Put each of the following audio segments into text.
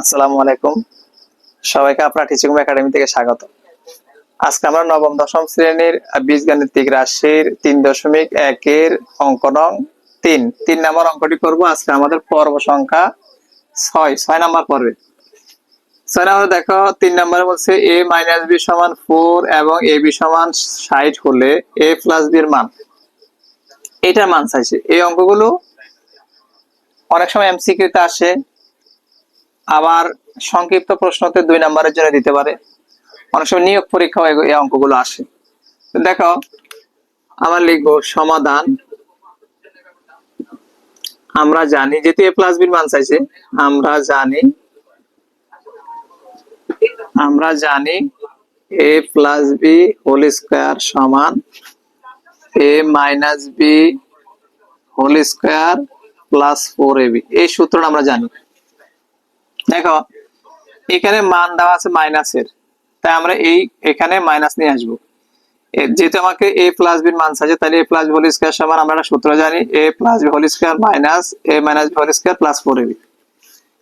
আসসালামু আলাইকুম। সবাইকে আপনার টিচিং একাডেমি থেকে স্বাগত। আজকে আমরা নবম, দশম শ্রেণির বীজগাণিতিক রাশির তিন দশমিক একের অঙ্ক নং তিন। তিন নম্বর অঙ্কটি করব। আজকে আমাদের পর্ব সংখ্যা ছয়। ছয় নাম্বার পর্বে। ছয় নম্বর দেখো, তিন নম্বরে বলছে এ মাইনাস বি সমান ফোর এবং এ বি সমান ষাট হলে এ প্লাস বির মান। এটার মান চাইছে। এই অঙ্কগুলো অনেক সময় এমসিকিউতে আসে। আবার সংক্ষিপ্ত প্রশ্নতে দুই নম্বরের জন্য দিতে পারে। অনেক সময় নিয়োগ পরীক্ষাও এগো- এই অঙ্কগুলো আসে। দেখো, আবার লিখব, সমাধান। আমরা জানি, যেহেতু এ প্লাস বির মান চাইছে, আমরা জানি আমরা জানি A plus B whole square সমান A minus B whole square plus four A B এই সূত্রটা আমরা জানি। দেখো, এখানে মান দেওয়া আছে মাইনাসের। তাই আমরা এই, এখানে মাইনাস নিয়ে আসব। যেহেতু আমাকে এ প্লাস বির মান চাইছে, তাহলে এ প্লাস হোল স্কোয়ার সমান আমরা একটা সূত্র জানি, A plus B whole square minus A minus B whole square plus four AB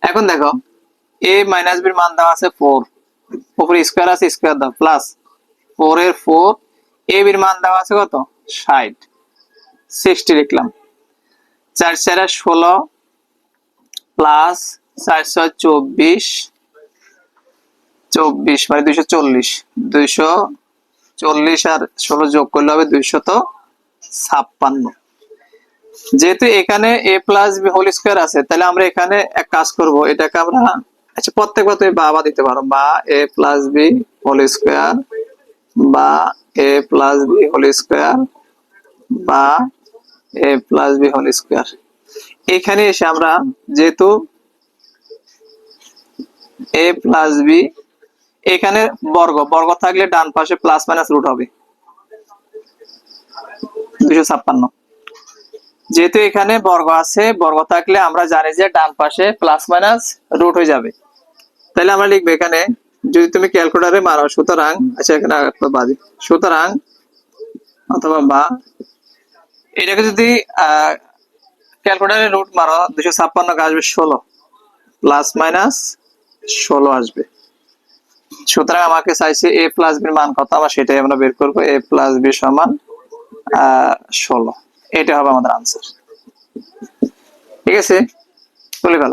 এখন দেখো, এ মাইনাস বির মান দেওয়া আছে ফোর উপরে স্কোয়ার আছে স্কোয়ার দাও প্লাস ফোর এর ফোর এ বির মান দেওয়া আছে কত? ষাট। সিক্সটি লিখলাম। চার চারে ষোলো প্লাস চারশো চব্বিশ চব্বিশ মানে দুইশো চল্লিশ। দুইশো চল্লিশ আর ষোলো যোগ করলে হবে দুইশত ছাপ্পান্ন। যেহেতু এখানে A plus B whole square আছে, তাহলে আমরা এখানে এক কাজ করব, এটাকে আমরা আচ্ছা প্রত্যেকবার তুমি বাবা দিতে পারো, বা A plus B whole square, বা A plus B whole square, বা A plus B whole square. এখানে এসে আমরা যেহেতু এ প্লাস বি এখানে বর্গ। বর্গ থাকলে ডান পাশে প্লাস মাইনাস রুট হবে। দুশো ছাপ্পান্ন। যেহেতু এখানে বর্গ আছে, বর্গ থাকলে আমরা জানি যে ডান পাশে প্লাস মাইনাস রুট হয়ে যাবে। তাহলে আমরা লিখব এখানে, যদি তুমি ক্যালকুলেটারে মারো, সুতরাং আচ্ছা এখানে বাদি সুতরাং, অথবা বা, এটাকে যদি ক্যালকুলেটারে রুট মারো দুশো ছাপ্পান্ন আসবে ষোলো। প্লাস মাইনাস ষোলো আসবে। সুতরাং আমাকে চাইছে এ প্লাস বির মান কত? আমরা সেটাই আমরা বের করব, এ প্লাস বি সমান ষোলো। এটা হবে আমাদের আনসার ঠিক আছে? বলে গেল